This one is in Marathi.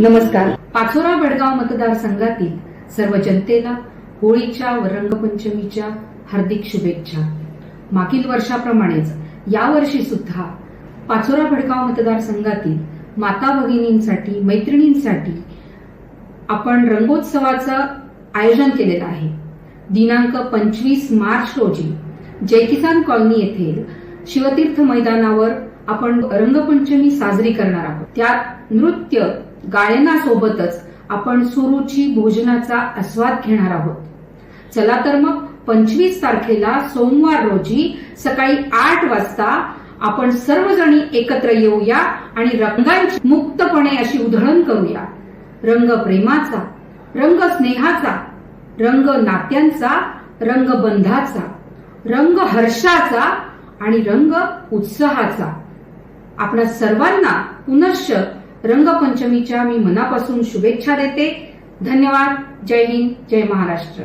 नमस्कार. पाचोरा वडगाव मतदारसंघातील सर्व जनतेला होळीच्या व रंगपंचमीच्या हार्दिक शुभेच्छा. मागील वर्षाप्रमाणेच यावर्षी सुद्धा पाचोरा भडगाव मतदारसंघातील माता भगिनींसाठी मैत्रिणींसाठी आपण रंगोत्सवाचं आयोजन केलेलं आहे. दिनांक पंचवीस मार्च रोजी जय किसान कॉलनी येथील शिवतीर्थ मैदानावर आपण रंगपंचमी साजरी करणार आहोत. त्यात नृत्य गायनासोबतच आपण सुरुची भोजनाचा आस्वाद घेणार आहोत. चला तर मग पंचवीस तारखेला सोमवार रोजी सकाळी आठ वाजता आपण सर्वजणी एकत्र येऊया आणि रंगांची मुक्तपणे अशी उधळण करूया. रंग प्रेमाचा रंग स्नेहाचा रंग नात्यांचा रंग बंधाचा रंग हर्षाचा आणि रंग उत्साहाचा. आपल्या सर्वांना पुनश्च रंगपंचमीच्या मी मनापासून शुभेच्छा देते. धन्यवाद. जय हिंद. जय महाराष्ट्र.